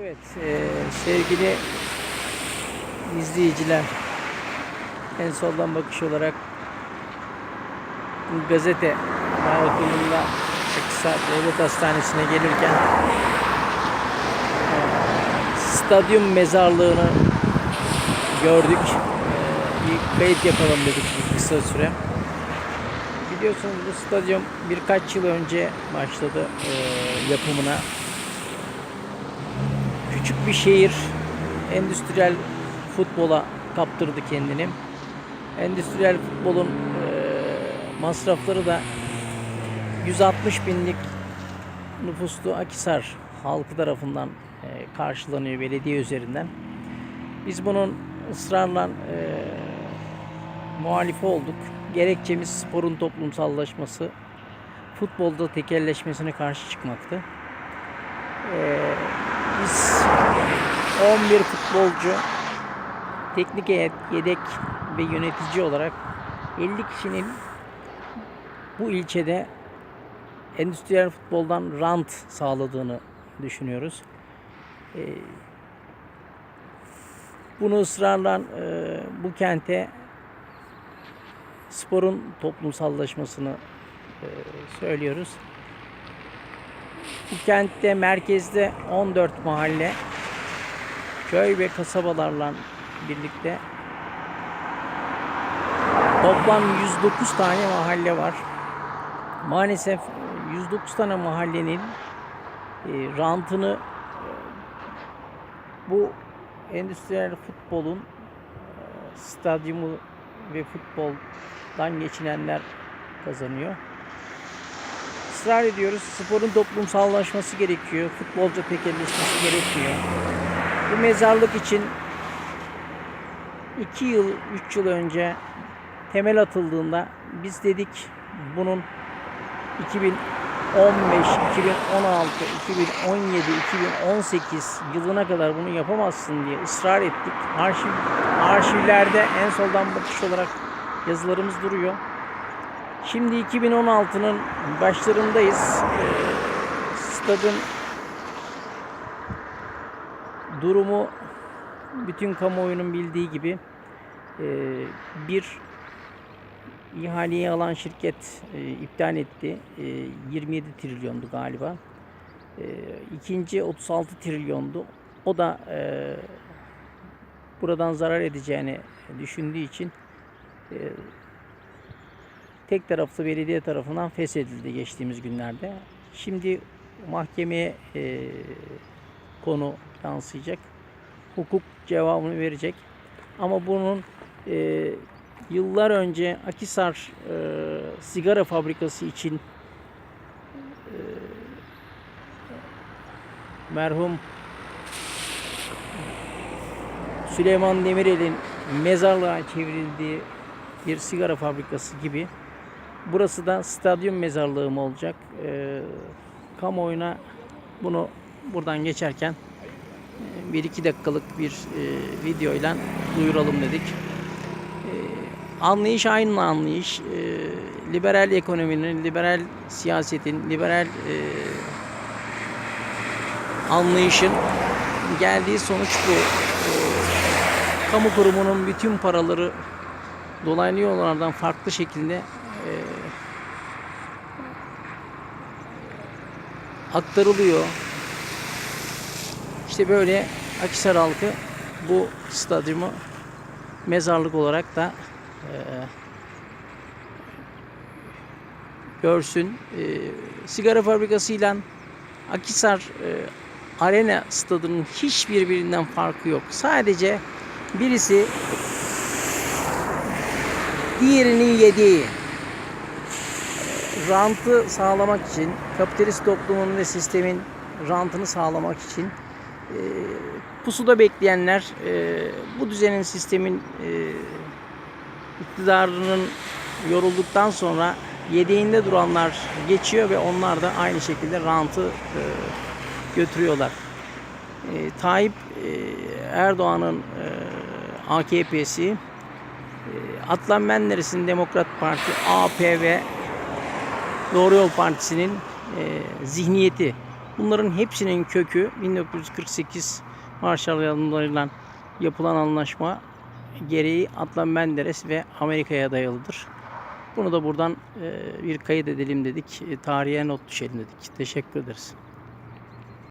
Evet e, sevgili izleyiciler en soldan bakış olarak gazete maratonunda Akhisar Devlet Hastanesi'ne gelirken e, stadyum mezarlığını gördük. E, bir kayıt yapalım dedik bir kısa süre. Biliyorsunuz bu stadyum birkaç yıl önce başladı e, yapımına küçük bir şehir endüstriyel futbola kaptırdı kendini. Endüstriyel futbolun eee, masrafları da 160 binlik nüfuslu Akisar halkı tarafından eee, karşılanıyor belediye üzerinden. Biz bunun ısrarla eee muhalifi olduk. Gerekçemiz sporun toplumsallaşması, futbolda tekelleşmesine karşı çıkmaktı. Eee biz 11 futbolcu, teknik yedek ve yönetici olarak 50 kişinin bu ilçede endüstriyel futboldan rant sağladığını düşünüyoruz. Ee, bunu ısrarla e, bu kente sporun toplumsallaşmasını e, söylüyoruz. Bu kentte merkezde 14 mahalle köy ve kasabalarla birlikte toplam 109 tane mahalle var. Maalesef 109 tane mahallenin e, rantını e, bu endüstriyel futbolun e, stadyumu ve futboldan geçinenler kazanıyor ısrar ediyoruz. Sporun toplumsallaşması gerekiyor. Futbolca tekelleşmesi gerekmiyor. Bu mezarlık için 2 yıl, 3 yıl önce temel atıldığında biz dedik bunun 2015, 2016, 2017, 2018 yılına kadar bunu yapamazsın diye ısrar ettik. Arşiv, arşivlerde en soldan bakış olarak yazılarımız duruyor. Şimdi 2016'nın başlarındayız. Ee, stadın durumu bütün kamuoyunun bildiği gibi e, bir ihaleyi alan şirket e, iptal etti. E, 27 trilyondu galiba. E, ikinci 36 trilyondu. O da e, buradan zarar edeceğini düşündüğü için e, tek taraflı belediye tarafından feshedildi geçtiğimiz günlerde. Şimdi mahkemeye e, konu yansıyacak. Hukuk cevabını verecek. Ama bunun e, yıllar önce Akisar e, sigara fabrikası için e, merhum Süleyman Demirel'in mezarlığa çevrildiği bir sigara fabrikası gibi Burası da stadyum mezarlığı mı olacak? Ee, kamuoyuna bunu buradan geçerken e, bir iki dakikalık bir e, videoyla duyuralım dedik. E, anlayış aynı anlayış. E, liberal ekonominin, liberal siyasetin, liberal anlayışın geldiği sonuç bu. Kamu kurumunun bütün paraları dolaylı yollardan farklı şekilde aktarılıyor. İşte böyle Akisar halkı bu stadyumu mezarlık olarak da e, görsün. E, sigara fabrikasıyla Akisar e, Arena stadının hiçbir birinden farkı yok. Sadece birisi diğerinin yediği rantı sağlamak için, kapitalist toplumun ve sistemin rantını sağlamak için e, pusuda bekleyenler e, bu düzenin sistemin e, iktidarının yorulduktan sonra yedeğinde duranlar geçiyor ve onlar da aynı şekilde rantı e, götürüyorlar. E, Tayyip Erdoğan'ın AKP'si e, Atlan Menderes'in Demokrat Parti AP ve Doğru Yol Partisi'nin zihniyeti Bunların hepsinin kökü 1948 Marshall Yardımlarıyla yapılan anlaşma gereği Adnan Menderes ve Amerika'ya dayalıdır. Bunu da buradan e, bir kayıt edelim dedik. E, Tarihe not düşelim dedik. Teşekkür ederiz.